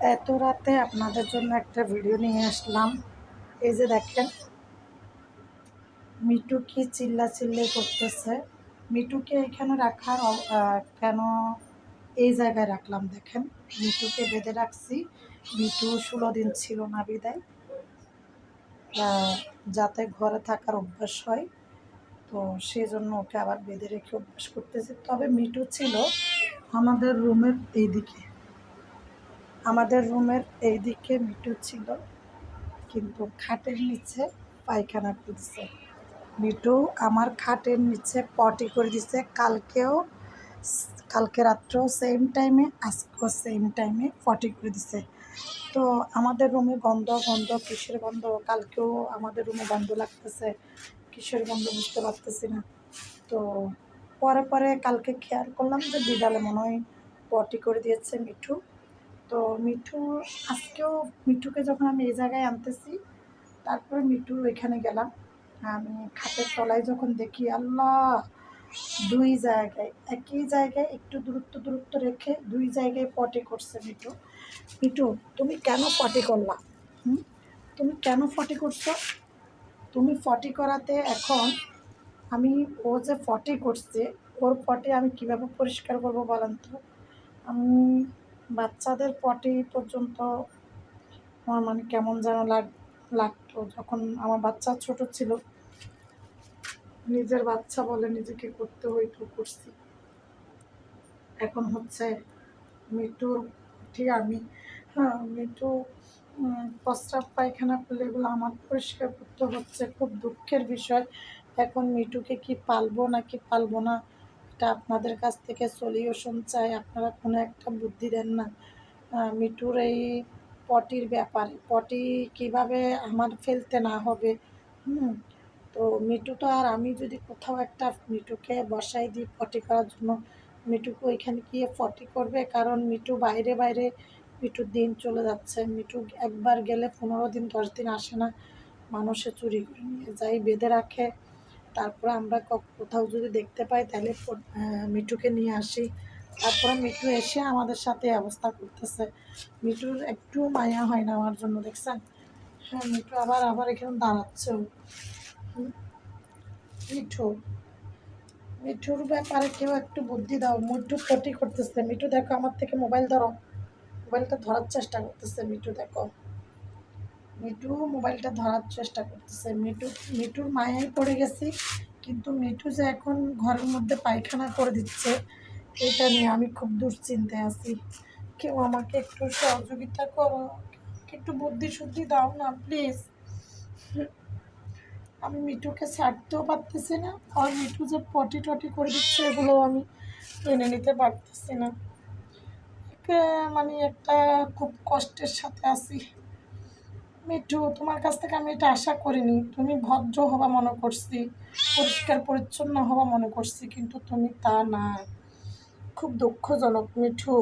এত রাতে আপনাদের জন্য একটা ভিডিও নিয়ে আসলাম। এই যে দেখেন মিটু কি চিল্লা চিল্লি করতেছে। মিটুকে এখানে রাখার কেন এই জায়গায় রাখলাম দেখেন। মিটুকে বেঁধে রাখছি। মিটু ষোলো দিন ছিল না বিদায়। যাতে ঘরে থাকার অভ্যাস হয়, তো সেই জন্য ওকে আবার বেঁধে রেখে অভ্যাস করতেছি। তবে মিটু ছিল আমাদের রুমের এইদিকে। আমাদের রুমের এই দিকে মিটু ছিল, কিন্তু খাটের নিচে পায়খানা করছে। মিটু আমার খাটের নিচে পটি করে দিছে। কালকেও, কালকে রাত্রেও সেম টাইমে আজকেও সেম টাইমে পটি করে দিছে। তো আমাদের রুমে গন্ধ গন্ধ, কিসের গন্ধ? কালকেও আমাদের রুমে গন্ধ লাগতেছে। কিসের গন্ধ বুঝতে পারতেছি না। তো পরে পরে কালকে খেয়াল করলাম যে বিড়ালে মনে হয় পটি করে দিয়েছে মিঠু। তো মিঠু, আজকেও মিঠুকে যখন আমি এই জায়গায় আনতেছি, তারপরে মিঠু এখানে গেলাম। আমি খাটের তলায় যখন দেখি, আল্লাহ! দুই জায়গায়, একই জায়গায় একটু দূরত্ব দূরত্ব রেখে দুই জায়গায় পটি করছে মিঠু। মিঠু, তুমি কেন পটি করলা? হুম? তুমি কেন ফটি করছ? তুমি ফটি করাতে এখন আমি ও যে ফটি করছে, ওর পটি আমি কীভাবে পরিষ্কার করব বলেন তো? আমি বাচ্চাদের পটি পর্যন্ত আমার মানে কেমন যেন লাগ লাগতো। যখন আমার বাচ্চা ছোট ছিল নিজের বাচ্চা বলে নিজেকে করতে হইতো করছি। এখন হচ্ছে মিটুর ঠিক আমি হ্যাঁ মিটু উম, প্রস্রাব পায়খানা করলে এগুলো আমার পরিষ্কার করতে হচ্ছে খুব দুঃখের বিষয়। এখন মিটুকে কি পালবো নাকি পালবো না এটা আপনাদের কাছ থেকে সলিউশন চাই, আপনারা কোনো একটা বুদ্ধি দেন না। মিটুর এই পটির ব্যাপারে, পটি কীভাবে আমার ফেলতে না হবে? হুম, তো মিটু তো আর আমি যদি কোথাও একটা মিটুকে বসাই দিই পটি করার জন্য মিটুকে ওইখানে গিয়ে পটি করবে? কারণ মিটু বাইরে বাইরে মিটুর দিন চলে যাচ্ছে। মিটু একবার গেলে পনেরো দিন, দশ দিন আসে না। মানুষে চুরি করে নিয়ে যাই বেঁধে রাখে। তারপরে আমরা কোথাও যদি দেখতে পাই, তাহলে মিটুকে নিয়ে আসি। তারপরে মিটু এসে আমাদের সাথে অবস্থা করতেছে। মিটুর একটু মায়া হয় না আমার জন্য, দেখছেন? হ্যাঁ মিটু আবার আবার এখানে দাঁড়াচ্ছে। মিঠু, মিঠুর ব্যাপারে কেউ একটু বুদ্ধি দাও। মিঠু ক্ষতি করতেছে। মিঠু, দেখো, আমার থেকে মোবাইল ধরো। মোবাইলটা ধরার চেষ্টা করতেছে। মিঠু, দেখো। মিঠু মোবাইলটা ধরার চেষ্টা করতেছে। মিঠু, মিঠুর মায়াই পড়ে গেছি, কিন্তু মিঠু যে এখন ঘরের মধ্যে পায়খানা করে দিচ্ছে, এটা নিয়ে আমি খুব দুশ্চিন্তায় আছি। কেউ আমাকে একটু সহযোগিতা করো, একটু বুদ্ধি শুদ্ধি দাও না, প্লিজ। আমি মিঠুকে ছাড়তেও পারতেছি না, আর মিঠু যে পটি টটি করে দিচ্ছে, এগুলো আমি মেনে নিতে পারতেছি না। মানে একটা খুব কষ্টের সাথে আছি। মিঠু, তোমার কাছ থেকে আমি এটা আশা করিনি। তুমি ভদ্র হবা মনে করছি, পরিষ্কার পরিচ্ছন্ন হবা মনে করছি, কিন্তু তুমি তা না। খুব দুঃখজনক মিঠু।